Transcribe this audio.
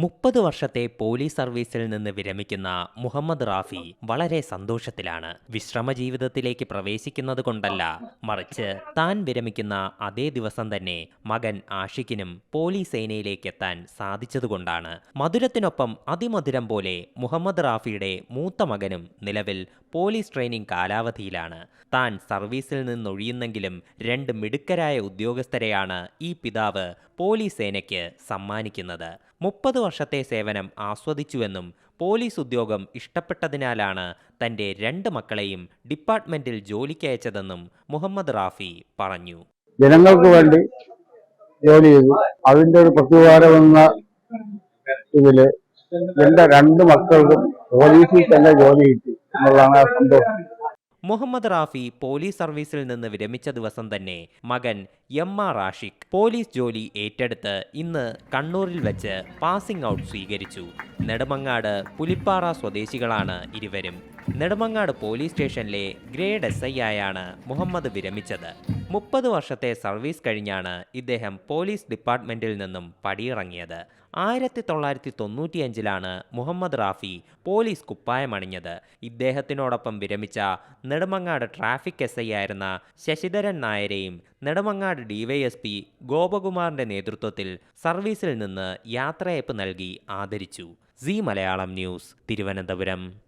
മുപ്പത് വർഷത്തെ പോലീസ് സർവീസിൽ നിന്ന് വിരമിക്കുന്ന മുഹമ്മദ് റാഫി വളരെ സന്തോഷത്തിലാണ്. വിശ്രമ ജീവിതത്തിലേക്ക് പ്രവേശിക്കുന്നത് കൊണ്ടല്ല മറിച്ച് താൻ വിരമിക്കുന്ന അതേ ദിവസം തന്നെ മകൻ ആഷിഖിനും പോലീസ് സേനയിലേക്ക് എത്താൻ സാധിച്ചതുകൊണ്ടാണ്. മധുരത്തിനൊപ്പം അതിമധുരം പോലെ മുഹമ്മദ് റാഫിയുടെ മൂത്ത മകനും നിലവിൽ പോലീസ് ട്രെയിനിങ് കാലാവധിയിലാണ്. താൻ സർവീസിൽ നിന്നൊഴിയുന്നെങ്കിലും രണ്ട് മിടുക്കരായ ഉദ്യോഗസ്ഥരെയാണ് ഈ പിതാവ് പോലീസ് സേനയ്ക്ക് സമ്മാനിക്കുന്നത്. മുപ്പത് വർഷത്തെ സേവനം ആസ്വദിച്ചുവെന്നും പോലീസ് ഉദ്യോഗം ഇഷ്ടപ്പെട്ടതിനാലാണ് തന്റെ രണ്ട് മക്കളെയും ഡിപ്പാർട്ട്മെന്റിൽ ജോലിക്കയച്ചതെന്നും മുഹമ്മദ് റാഫി പറഞ്ഞു. ജനങ്ങൾക്ക് വേണ്ടി ജോലി ചെയ്തു. അതിന്റെ ഒരു പ്രത്യുപകാരമെന്ന ഇതിൽ എന്റെ രണ്ട് മക്കൾക്കും പോലീസിൽ തന്നെ ജോലി കിട്ടി എന്നുള്ളതാണ് സന്തോഷം. മുഹമ്മദ് റാഫി പോലീസ് സർവീസിൽ നിന്ന് വിരമിച്ച ദിവസം തന്നെ മകൻ എം ആർ ആഷിഖ് പോലീസ് ജോലി ഏറ്റെടുത്ത് ഇന്ന് കണ്ണൂരിൽ വെച്ച് പാസിംഗ് ഔട്ട് സ്വീകരിച്ചു. നെടുമങ്ങാട് പുലിപ്പാറ സ്വദേശികളാണ് ഇരുവരും. നെടുമങ്ങാട് പോലീസ് സ്റ്റേഷനിലെ ഗ്രേഡ് എസ് ഐ ആയാണ് മുഹമ്മദ് വിരമിച്ചത്. മുപ്പത് വർഷത്തെ സർവീസ് കഴിഞ്ഞാണ് ഇദ്ദേഹം പോലീസ് ഡിപ്പാർട്ട്മെന്റിൽ നിന്നും പടിയിറങ്ങിയത്. ആയിരത്തി തൊള്ളായിരത്തി തൊണ്ണൂറ്റിയഞ്ചിലാണ് മുഹമ്മദ് റാഫി പോലീസ് കുപ്പായമണിഞ്ഞത്. ഇദ്ദേഹത്തിനോടൊപ്പം വിരമിച്ച നെടുമങ്ങാട് ട്രാഫിക് എസ് ഐ ആയിരുന്ന ശശിധരൻ നായരെയും നെടുമങ്ങാട് ഡിവൈഎസ്പി ഗോപകുമാറിന്റെ നേതൃത്വത്തിൽ സർവീസിൽ നിന്ന് യാത്രയപ്പ് നൽകി ആദരിച്ചു. C Malayalam news Thiruvananthapuram.